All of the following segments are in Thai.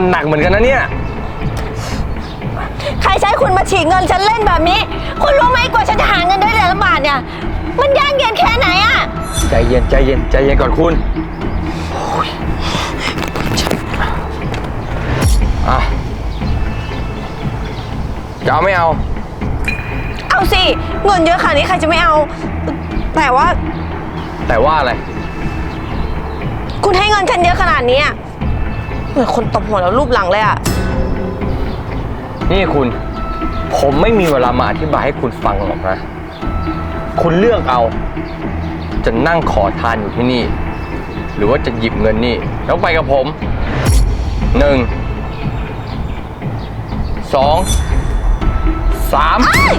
หือคุณก็มันหนักเหมือนกันนะเนี่ย ใครใช้คุณมาฉีกเงินฉันเล่นแบบนี้ คุณรู้ไหมกว่าฉันจะหาเงินได้แต่ละบาทเนี่ย มันยากเย็นแค่ไหนอะใจเย็นใจเย็นใจเย็นก่อนคุณโอ้ยอะจะเอาไม่เอา เอาสิ เงินเยอะขนาดนี้ใครจะไม่เอา แต่ว่าแต่ว่าอะไร คุณให้เงินฉันเยอะขนาดนี้อะ เหมือนคนตบหัวแล้วรูปหลังเลยอะนี่คุณ ผมไม่มีเวลามาอธิบายให้คุณฟังหรอกนะ คุณเลือกเอา จะนั่งขอทานอยู่ที่นี่ หรือว่าจะหยิบเงินนี่ แล้วไปกับผมหนึ่งสองสามเอ้ย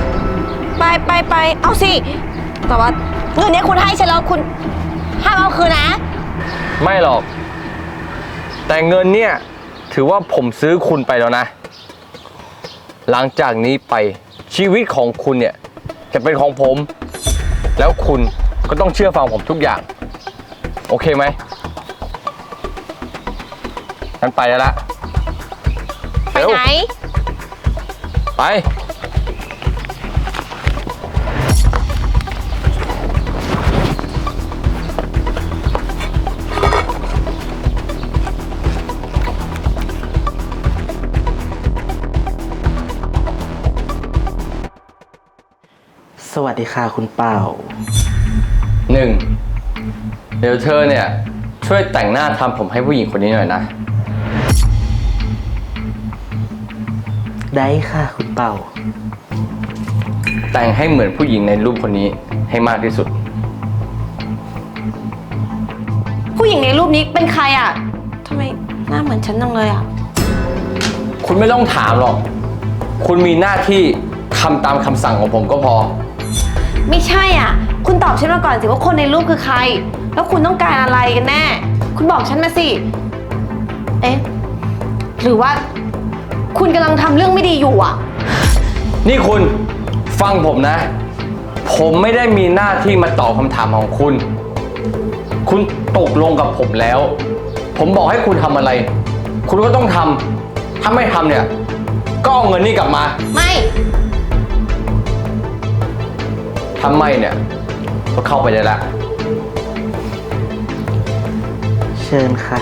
ไปไปไปเอาสิ แต่ว่าเงินเนี้ยคุณให้ฉันแล้วคุณห้ามเอาคืนนะ ไม่หรอก แต่เงินเนี่ยถือว่าผมซื้อคุณไปแล้วนะ หลังจากนี้ไปชีวิตของคุณเนี่ยจะเป็นของผม แล้วคุณก็ต้องเชื่อฟังผมทุกอย่าง โอเคไหมงั้นไปแล้วละไปเร็วไหน ไป วัสดีค่ะคุณเป่า หนึ่งเดี๋ยวเธอเนี่ย ช่วยแต่งหน้าทำผมให้ผู้หญิงคนนี้หน่อยนะ ได้ค่ะคุณเป่า แต่งให้เหมือนผู้หญิงในรูปคนนี้ให้มากที่สุด ผู้หญิงในรูปนี้เป็นใครอะทำไมหน้าเหมือนฉันจังเลยอะคุณไม่ต้องถามหรอก คุณมีหน้าที่ทำตามคำสั่งของผมก็พอ ไม่ใช่อะ คุณตอบฉันมาก่อนสิว่าคนในรูปคือใคร แล้วคุณต้องการอะไรกันแน่ คุณบอกฉันมาสิ เอ๊ะ หรือว่า คุณกำลังทำเรื่องไม่ดีอยู่อะ นี่คุณฟังผมนะ ผมไม่ได้มีหน้าที่มาตอบคำถามของคุณ คุณตกลงกับผมแล้ว ผมบอกให้คุณทำอะไร คุณก็ต้องทำถ้าไม่ทำเนี่ย ก็เอาเงินนี่กลับมา ไม่ ทำไม่เนี่ย ก็เข้าไปได้ละ เชิญค่ะ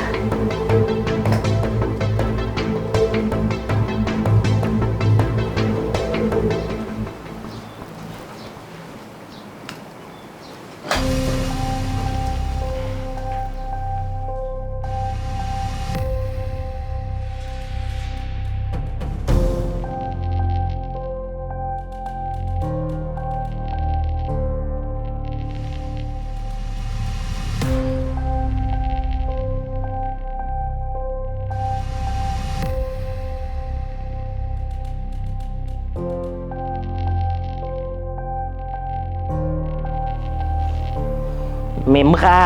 มมค่ะ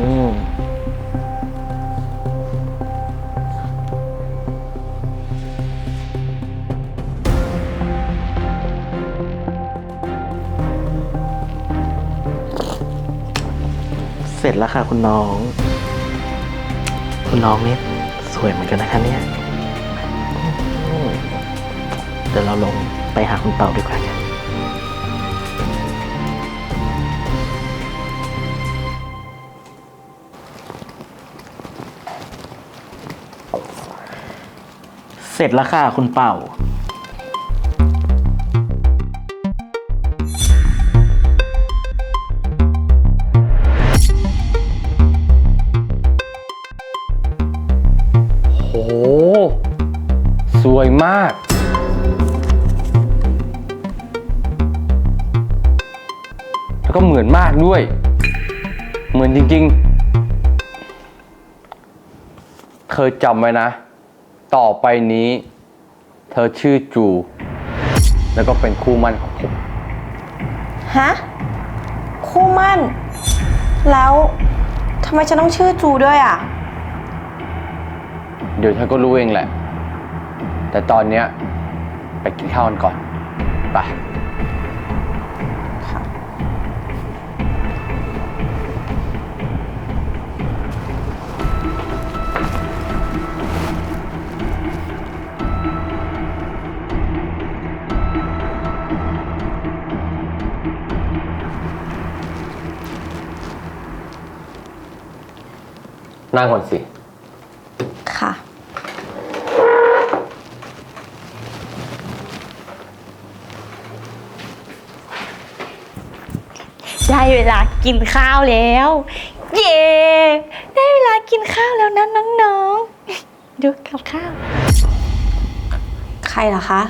อืมเสร็จแล้วค่ะคุณน้อง คุณน้องนี่สวยเหมือนกันนะคะเนี่ย เดี๋ยวเราลงไปหาคุณเปาดีกว่าค่ะ เสร็จแล้วค่ะคุณเป่าโอ้โห สวยมาก แล้วก็เหมือนมากด้วย เหมือนจริงๆ เธอจำไว้นะ ต่อไปนี้ เธอชื่อจู แล้วก็เป็นคู่มั่นของผมฮะ คู่มั่น แล้วทำไมฉันต้องชื่อจูด้วยอะ เดี๋ยวเธอก็รู้เองแหละ แต่ตอนเนี้ยไปกินข้าวกันก่อน ไป นั่งก่อนสิ ค่ะ ได้เวลากินข้าวแล้ว เย้ได้เวลากินข้าวแล้วนะน้องๆ ดูกับข้าว ใครเหรอคะ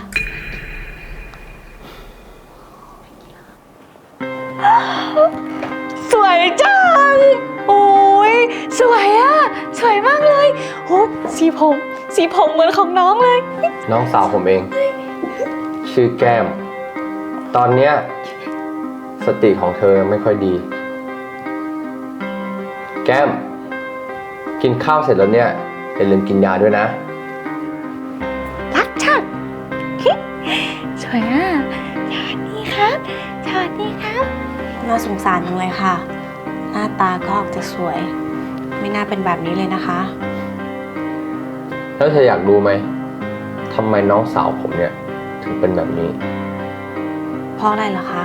สีผม สีผมเหมือนของน้องเลย น้องสาวผมเอง ชื่อแก้ม ตอนเนี้ยสติของเธอไม่ค่อยดี แก้ม กินข้าวเสร็จแล้วเนี่ยอย่าลืมกินยาด้วยนะ รักชักสวยอะสวัสดีครับสวัสดีครับน่าสงสารจังเลยค่ะ หน้าตาก็ออกจะสวย ไม่น่าเป็นแบบนี้เลยนะคะ แล้วเธออยากรู้ไหมทำไมน้องสาวผมเนี่ย ถึงเป็นแบบนี้ เพราะอะไรเหรอคะ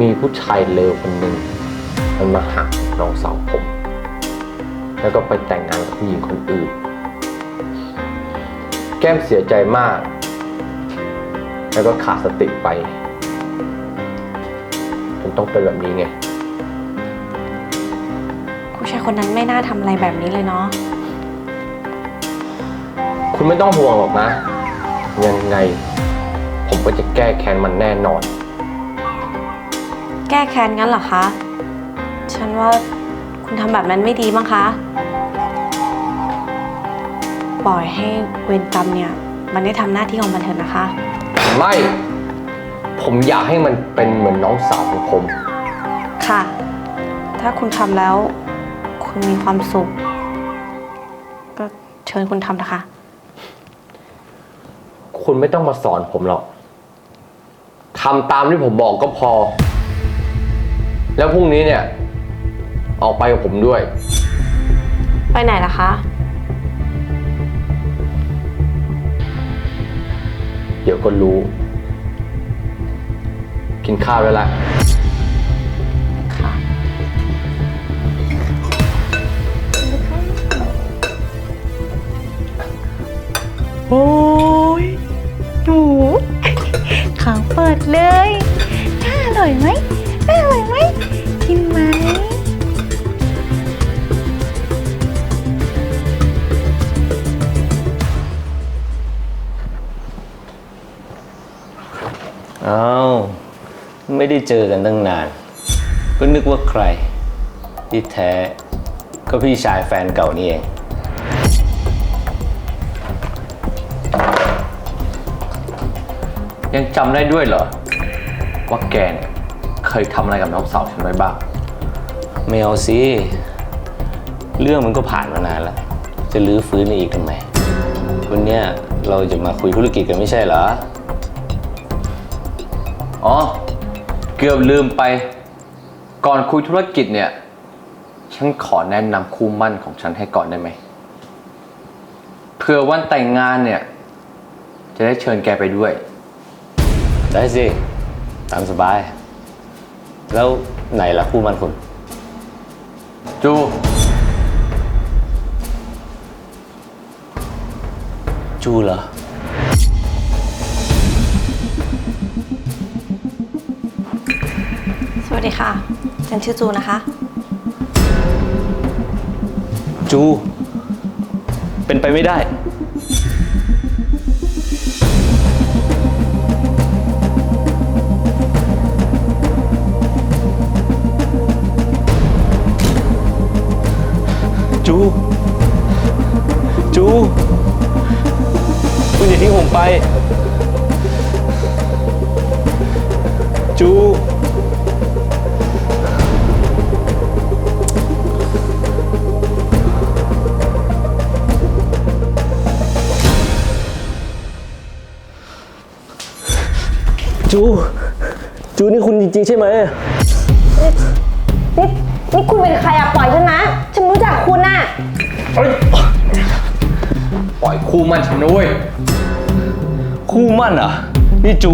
มีผู้ชายเลวคนหนึ่งมันมาหักน้องสาวผม แล้วก็ไปแต่งงานกับผู้หญิงคนอื่น แก้มเสียใจมาก แล้วก็ขาดสติไปจนต้องเป็นแบบนี้ไง ผู้ชายคนนั้นไม่น่าทำอะไรแบบนี้เลยเนาะ คุณไม่ต้องห่วงหรอกนะ ยังไง ผมก็จะแก้แค้นมันแน่นอน แก้แค้นงั้นเหรอคะ ฉันว่าคุณทำแบบนั้นไม่ดีมั้งคะ ปล่อยให้เวรกรรมเนี่ย มันได้ทำหน้าที่ของมันเถอะนะคะ ไม่ ผมอยากให้มันเป็นเหมือนน้องสาวของผม ค่ะ ถ้าคุณทำแล้ว คุณมีความสุข ก็เชิญคุณทำนะคะ คุณไม่ต้องมาสอนผมหรอกทำตามที่ผมบอกก็พอ แล้วพรุ่งนี้เนี่ย ออกไปกับผมด้วย ไปไหนล่ะคะ เดี๋ยวก็รู้ กินข้าวแล้วละค่ะโอ้ย หนูขาเปิดเลยน่าอร่อยไหมน่าอร่อยไหมกินไหมอ้าวไม่ได้เจอกันตั้งนาน ก็นึกว่าใคร ที่แท้ก็พี่ชายแฟนเก่านี่เอง ยังจำได้ด้วยเหรอ ว่าแกเนี่ยเคยทำอะไรกับน้องสาวฉันไว้บ้าง ไม่เอาสิ เรื่องมันก็ผ่านมานานแล้ว จะลื้อฟื้นอีกทำไม วันเนี้ยเราจะมาคุยธุรกิจกันไม่ใช่เหรอ อ๋อ เกือบลืมไป ก่อนคุยธุรกิจเนี่ย ฉันขอแนะนำคู่หมั่นของฉันให้ก่อนได้ไหมเผื่อวันแต่งงานเนี่ย จะได้เชิญแกไปด้วย ได้สิ ตามสบาย แล้วไหนล่ะคู่มันคุณ จู จูเหรอ สวัสดีค่ะ ฉันชื่อจูนะคะ จู เป็นไปไม่ได้ ทิ้งผมไป จู จู จูนี่คุณจริงๆใช่ไหม นี่นี่คุณเป็นใครอะปล่อยฉันนะ ฉันรู้จักคุณอะ ปล่อยคู่หมั่นฉันนะเว้ย คู่มั่นเหรอะนี่จู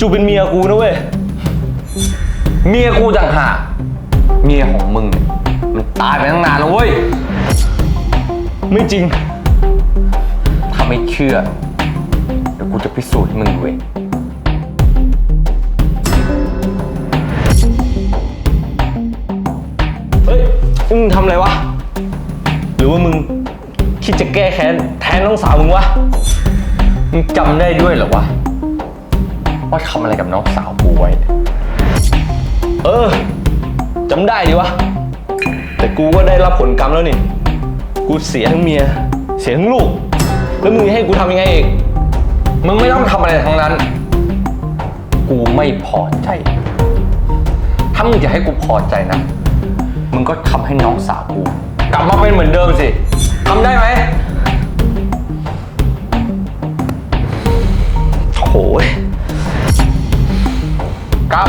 จูเป็นเมียกูนะเว้ย เมียกูต่างหากเมียของมึงเนี่ยมันตายไปตั้งนานแล้วเว้ย ไม่จริง ถ้าไม่เชื่อเดี๋ยวกูจะพิสูจน์ให้มึงเว้ยเฮ้ยมึงทำอะไรวะ หรือว่ามึงคิดจะแก้แค้นแทนน้องสาวมึงวะ มึงจำได้ด้วยเหรอวะว่าทำอะไรกับน้องสาวกูไว้ เออจำได้ดิวะ แต่กูก็ได้รับผลกรรมแล้วนี่ กูเสียทั้งเมีย เสียทั้งลูก แล้วมึงจะให้กูทำยังไงอีก มึงไม่ต้องทำอะไรทั้งนั้น กูไม่พอใจ ถ้ามึงจะให้กูพอใจนะ มึงก็ทำให้น้องสาวกู กลับมาเป็นเหมือนเดิมสิทำได้ไหม โถ่ยกลับ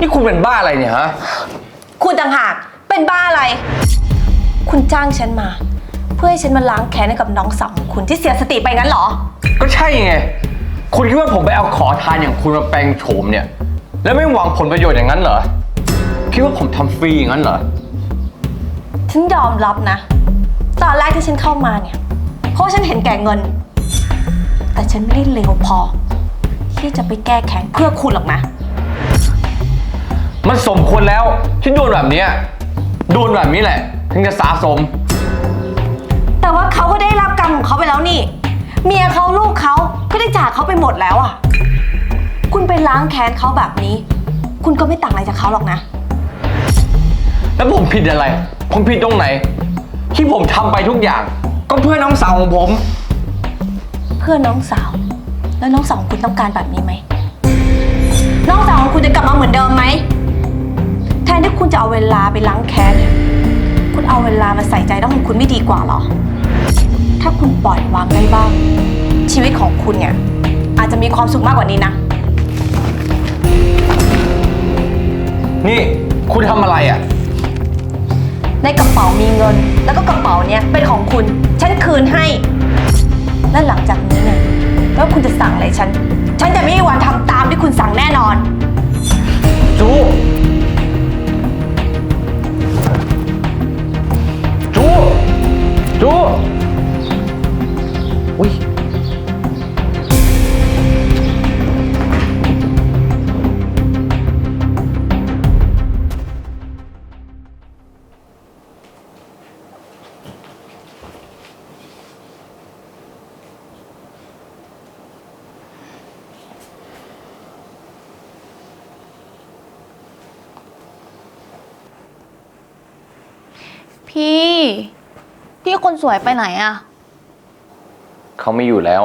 นี่คุณเป็นบ้าอะไรเนี่ยฮะ คุณต่างหากเป็นบ้าอะไร คุณจ้างฉันมา เพื่อให้ฉันมาล้างแค้นให้กับน้องสาวของคุณที่เสียสติไปงั้นเหรอ ก็ใช่ไง คุณคิดว่าผมไปเอาขอทานอย่างคุณมาแปลงโฉมเนี่ย แล้วไม่หวังผลประโยชน์อย่างนั้นเหรอ คิดว่าผมทำฟรีอย่างนั้นเหรอ ฉันยอมรับนะ ตอนแรกที่ฉันเข้ามาเนี่ย เพราะฉันเห็นแก่เงิน แต่ฉันไม่ได้เลวพอ ที่จะไปแก้แค้นเพื่อคุณหรอกนะ มันสมควรแล้วที่โดนแบบเนี้ยโดนแบบนี้แหละ ถึงจะสะสม เขาไปแล้วนี่ เมียเขาลูกเขาก็ได้จากเขาไปหมดแล้วอะ คุณไปล้างแค้นเขาแบบนี้ คุณก็ไม่ต่างอะไรจากเขาหรอกนะ แล้วผมผิดอะไร ผมผิดตรงไหน ที่ผมทำไปทุกอย่าง ก็เพื่อน้องสาวของผม เพื่อนน้องสาว แล้วน้องสาวของคุณต้องการแบบนี้ไหม น้องสาวของคุณจะกลับมาเหมือนเดิมไหม แทนที่คุณจะเอาเวลาไปล้างแค้นเนี่ยคุณเอาเวลามาใส่ใจน้องของคุณไม่ดีกว่าเหรอ ถ้าคุณปล่อยวางได้บ้าง ชีวิตของคุณเนี่ย อาจจะมีความสุขมากกว่านี้นะ นี่คุณทำอะไรอะ ในกระเป๋ามีเงิน แล้วก็กระเป๋าเนี้ยเป็นของคุณ ฉันคืนให้ และหลังจากนี้เนี่ยไม่ว่าคุณจะสั่งอะไรฉัน ฉันจะไม่มีวันทำตามที่คุณสั่งแน่นอน จูจูจู พี่ พี่คนสวยไปไหนอะเขาไม่อยู่แล้ว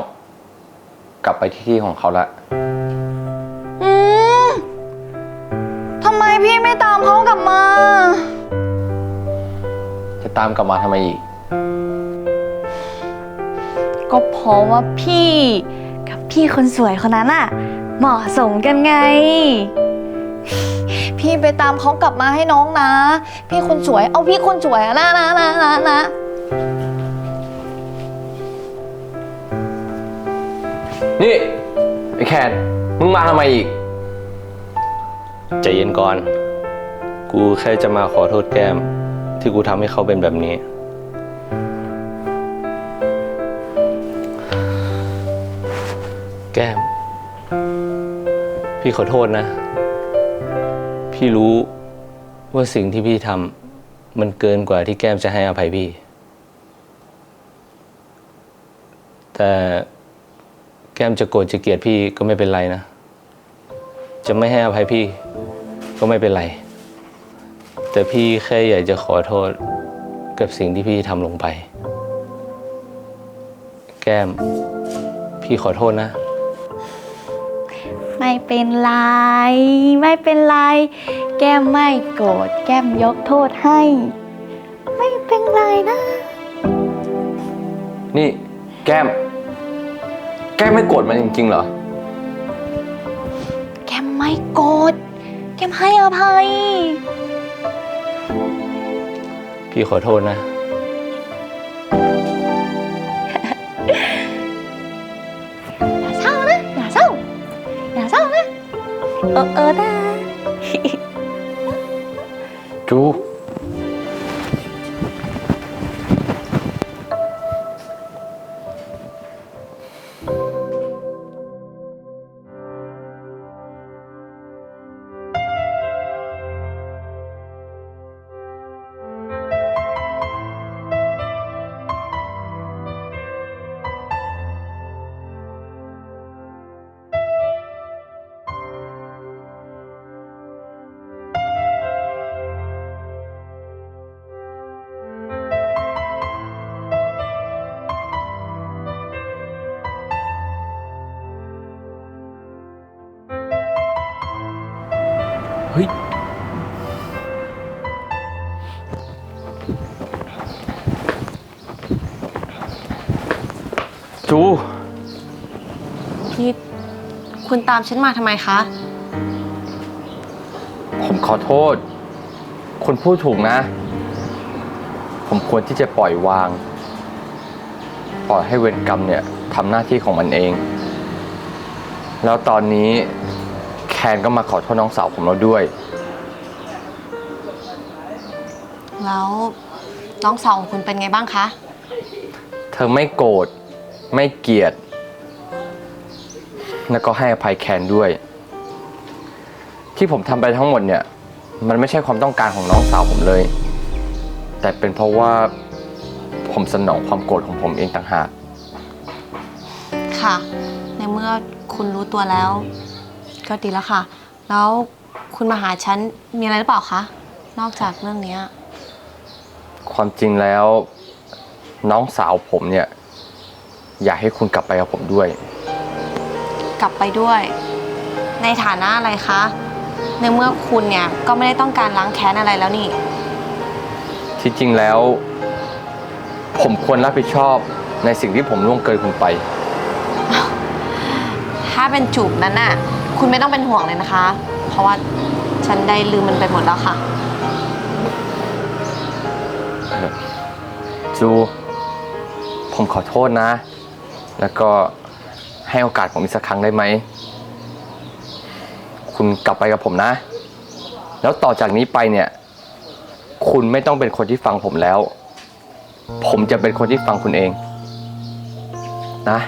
กลับไปที่ที่ของเขาละ อืมทำไมพี่ไม่ตามเขากลับมา จะตามกลับมาทำไมอีก ก็เพราะว่าพี่ กับพี่คนสวยคนนั้นอะเหมาะสมกันไง พี่ไปตามเขากลับมาให้น้องนะ พี่คนสวย เอาพี่คนสวยอะนะนะนะนะนะนี่ไอ้แคนมึงมาทำไมอีก ใจเย็นก่อน กูแค่จะมาขอโทษแก้ม ที่กูทำให้เขาเป็นแบบนี้ แก้ม พี่ขอโทษนะ พี่รู้ว่าสิ่งที่พี่ทำมันเกินกว่าที่แก้มจะให้อภัยพี่ แต่แก้มจะโกรธจะเกลียดพี่ก็ไม่เป็นไรนะ จะไม่ให้อภัยพี่ก็ไม่เป็นไร แต่พี่แค่อยากจะขอโทษกับสิ่งที่พี่ทำลงไป แก้ม พี่ขอโทษนะ เป็นไร ไม่เป็นไร แก้มไม่โกรธแก้มยกโทษให้ ไม่เป็นไรนะ นี่แก้ม แก้มไม่โกรธมันจริงๆเหรอ แก้มไม่โกรธแก้มให้อภัย พี่ขอโทษนะ เออเจูนี่คุณตามฉันมาทำไมคะ ผมขอโทษ คุณพูดถูกนะ ผมควรที่จะปล่อยวาง ปล่อยให้เวรกรรมเนี่ยทำหน้าที่ของมันเอง แล้วตอนนี้แคนก็มาขอโทษน้องสาวผมแล้วด้วย แล้วน้องสาวของคุณเป็นไงบ้างคะ เธอไม่โกรธ ไม่เกลียด แล้วก็ให้อภัยแคนด้วย ที่ผมทำไปทั้งหมดเนี่ย มันไม่ใช่ความต้องการของน้องสาวผมเลย แต่เป็นเพราะว่าผมสนองความโกรธของผมเองต่างหาก ค่ะ ในเมื่อคุณรู้ตัวแล้ว ก็ดีแล้วค่ะ แล้วคุณมาหาฉันมีอะไรหรือเปล่าคะ นอกจากเรื่องเนี้ย ความจริงแล้ว น้องสาวผมเนี่ย อยากให้คุณกลับไปกับผมด้วย กลับไปด้วย ในฐานะอะไรคะ ในเมื่อคุณเนี่ยก็ไม่ได้ต้องการล้างแค้นอะไรแล้วนี่ ที่จริงแล้ว ผมควรรับผิดชอบในสิ่งที่ผมล่วงเกินคุณไป ถ้าเป็นจูบนั้นน่ะ คุณไม่ต้องเป็นห่วงเลยนะคะ เพราะว่าฉันได้ลืมมันไปหมดแล้วค่ะ จู ผมขอโทษนะ แล้วก็ให้โอกาสผมอีกสักครั้งได้ไหม คุณกลับไปกับผมนะ แล้วต่อจากนี้ไปเนี่ย คุณไม่ต้องเป็นคนที่ฟังผมแล้ว ผมจะเป็นคนที่ฟังคุณเอง นะ